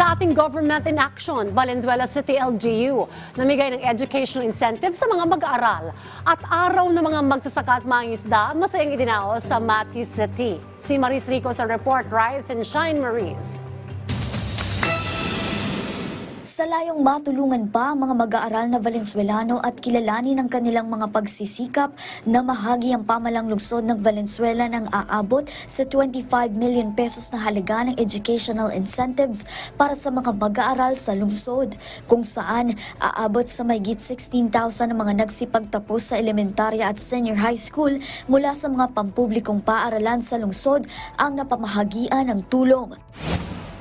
Sa ating government in action, Valenzuela City LGU, namigay ng educational incentive sa mga mag-aaral. At araw ng mga magsasaka at mangisda, masayang idinaos sa Mati City. Si Maris Rico sa report, Rise and Shine Maris. Sa layong matulungan pa mga mag-aaral na Valenzuelano at kilalanin ang kanilang mga pagsisikap na mahagi ang pamalang lungsod ng Valenzuela ng aabot sa 25 million pesos na halaga ng educational incentives para sa mga mag-aaral sa lungsod, kung saan aabot sa mayigit 16,000 ang mga nagsipagtapos sa elementarya at senior high school mula sa mga pampublikong paaralan sa lungsod ang napamahagian ng tulong.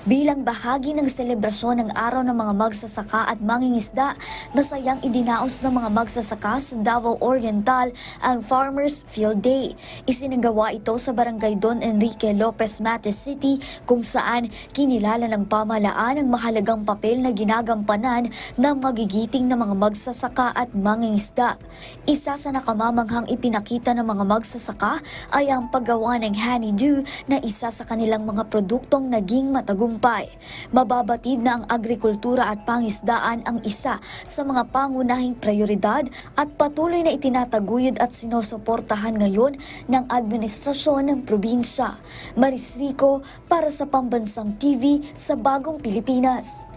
Bilang bahagi ng selebrasyon ng Araw ng mga Magsasaka at Mangingisda, masayang idinaos ng mga magsasaka sa Davao Oriental ang Farmers Field Day. Isinagawa ito sa Barangay Don Enrique Lopez Mates City kung saan kinilala ng pamalaan ang mahalagang papel na ginagampanan ng magigiting na mga magsasaka at mangingisda. Isa sa nakamamanghang ipinakita ng mga magsasaka ay ang paggawa ng honeydew na isa sa kanilang mga produktong naging matagumpay. Mababatid na ang agrikultura at pangisdaan ang isa sa mga pangunahing prioridad at patuloy na itinataguyod at sinusuportahan ngayon ng administrasyon ng probinsya. Maris Rico para sa Pambansang TV sa Bagong Pilipinas.